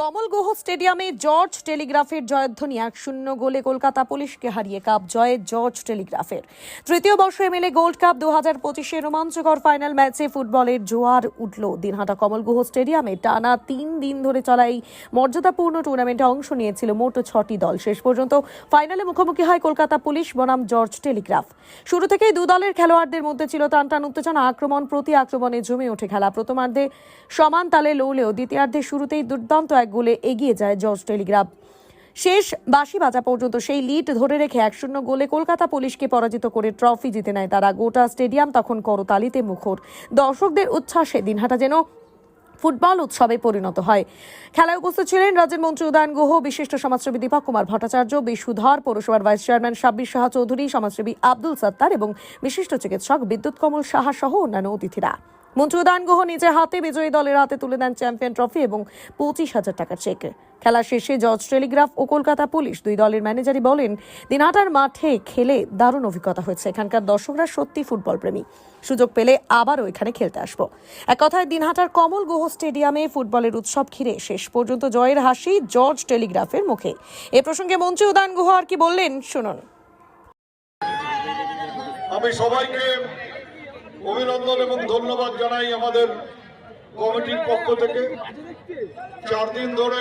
কমল গুহ স্টেডিয়ামে জর্জ টেলিগ্রাফের জয়ধ্বনি, এক শূন্য গোলে কলকাতা পুলিশকে হারিয়ে কাপ জয়ে জর্জ টেলিগ্রাফের। তৃতীয় বর্ষ এমএলএ গোল্ড কাপ দু হাজার পঁচিশে রোমাঞ্চকর ফাইনাল ম্যাচে ফুটবলের জোয়ার উঠল। দিনহাটা কমল গুহ স্টেডিয়ামে টানা তিন দিন ধরে চলা এই মর্যাদাপূর্ণ টুর্নামেন্টে অংশ নিয়েছিল মোট ছটি দল। শেষ পর্যন্ত ফাইনালে মুখোমুখি হয় কলকাতা পুলিশ, বনাম জর্জ টেলিগ্রাফ। শুরু থেকেই দু দলের খেলোয়াড়দের মধ্যে ছিল টান টান উত্তেজনা, আক্রমণ প্রতি আক্রমণে জমে ওঠে খেলা। প্রথমার্ধে সমান তালে লৌলেও দ্বিতীয়ার্ধে শুরুতেই দুর্দান্ত এক গোলে এগিয়ে যায় জর্জ টেলিগ্রাফ। শেষ বাঁশি বাজা পর্যন্ত সেই লিড ধরে রেখে এক শূন্য গোলে কলকাতা পুলিশকে পরাজিত করে ট্রফি জিতে নেয় তারা। গোটা স্টেডিয়াম তখন করতালিতে মুখর। দর্শকদের উচ্ছ্বাসে দিনহাটা যেন ফুটবল উৎসবে পরিণত হয়। খেলায় উপস্থিত ছিলেন রাজ্যের মন্ত্রী উদয়ন গুহ, বিশিষ্ট সমাজসেবী দীপক কুমার ভট্টাচার্য বিশুধর পৌরসভার ভাইস চেয়ারম্যান সাব্বির সাহা চৌধুরী, সমাজসেবী আব্দুল সত্তার এবং বিশিষ্ট চিকিৎসক বিদ্যুৎ কমল সাহা সহ অন্যান্য অতিথিরা। মন্ত্রী উদয়ন গুহ নিজের হাতে বিজয়ী দলের হাতে তুলে দেন চ্যাম্পিয়ন ট্রফি এবং পঁচিশ হাজার টাকার চেক। খেলা শেষে জর্জ টেলিগ্রাফ ও কলকাতা পুলিশ দুই দলের ম্যানেজারই বলেন, দিনহাটার মাঠে খেলে দারুণ অভিজ্ঞতা হয়েছে। এখানকার দর্শকরা সত্যি ফুটবল প্রেমী। সুযোগ পেলে আবারও এখানে খেলতে আসব। এক কথায়, দিনহাটার কমল গুহ স্টেডিয়ামে ফুটবলের উৎসব ঘিরে শেষ পর্যন্ত জয়ের হাসি জর্জ টেলিগ্রাফের মুখে। এ প্রসঙ্গে মন্ত্রী উদয়ন গুহ আর কি বললেন, শুনুন। আমি সবাইকে অভিনন্দন এবং ধন্যবাদ জানাই আমাদের কমিটির পক্ষ থেকে। চার দিন ধরে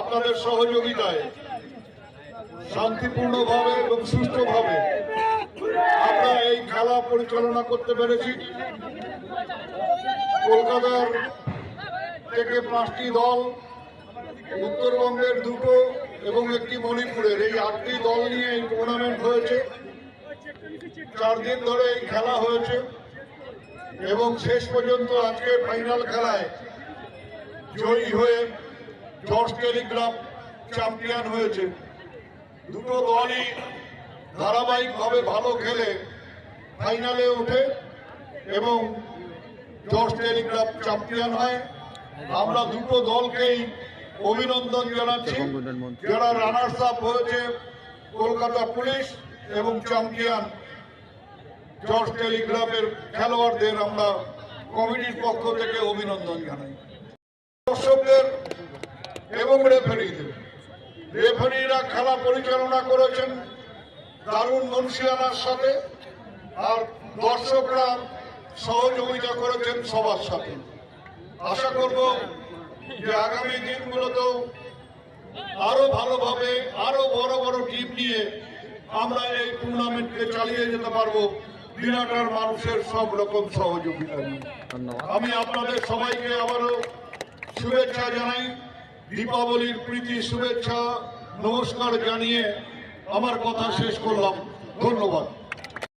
আপনাদের সহযোগিতায় শান্তিপূর্ণভাবে এবং সুষ্ঠুভাবে আমরা এই খেলা পরিচালনা করতে পেরেছি। কলকাতার থেকে পাঁচটি দল, উত্তরবঙ্গের দুটো এবং একটি মণিপুরের। এই আটটি দল নিয়ে এই টুর্নামেন্ট হয়েছে। চার দিন ধরে এই খেলা হয়েছে এবং শেষ পর্যন্ত আজকে ফাইনাল খেলায় জয়ী হয়ে জর্জ টেলিগ্রাফ চ্যাম্পিয়ন হয়েছে। দুটো দলই ধারাবাহিকভাবে ভালো খেলে ফাইনালে ওঠে এবং জর্জ টেলিগ্রাফ চ্যাম্পিয়ন হয়। আমরা দুটো দলকেই অভিনন্দন জানাচ্ছি। যারা রানার্স আপ হয়েছে, কলকাতা পুলিশ এবং চ্যাম্পিয়ন জর্জ টেলিগ্রাফের খেলোয়াড়দের আমরা কমিটির পক্ষ থেকে অভিনন্দন জানাই। দর্শকদের এবং রেফারিদের। রেফারিরা খেলা পরিচালনা করেছেন দারুণ মনসিয়ানার সাথে আর দর্শকরা সহযোগিতা করেছেন সবার সাথে। আশা করব যে আগামী দিনগুলোতেও আরও ভালোভাবে, আরও বড় বড় টিম নিয়ে আমরা এই টুর্নামেন্টকে চালিয়ে যেতে পারব। বিরাটার মানুষের সব রকম সহযোগিতা আমি আপনাদের সবাইকে আবারও শুভেচ্ছা জানাই। দীপাবলির প্রীতি শুভেচ্ছা নমস্কার জানিয়ে আমার কথা শেষ করলাম। ধন্যবাদ।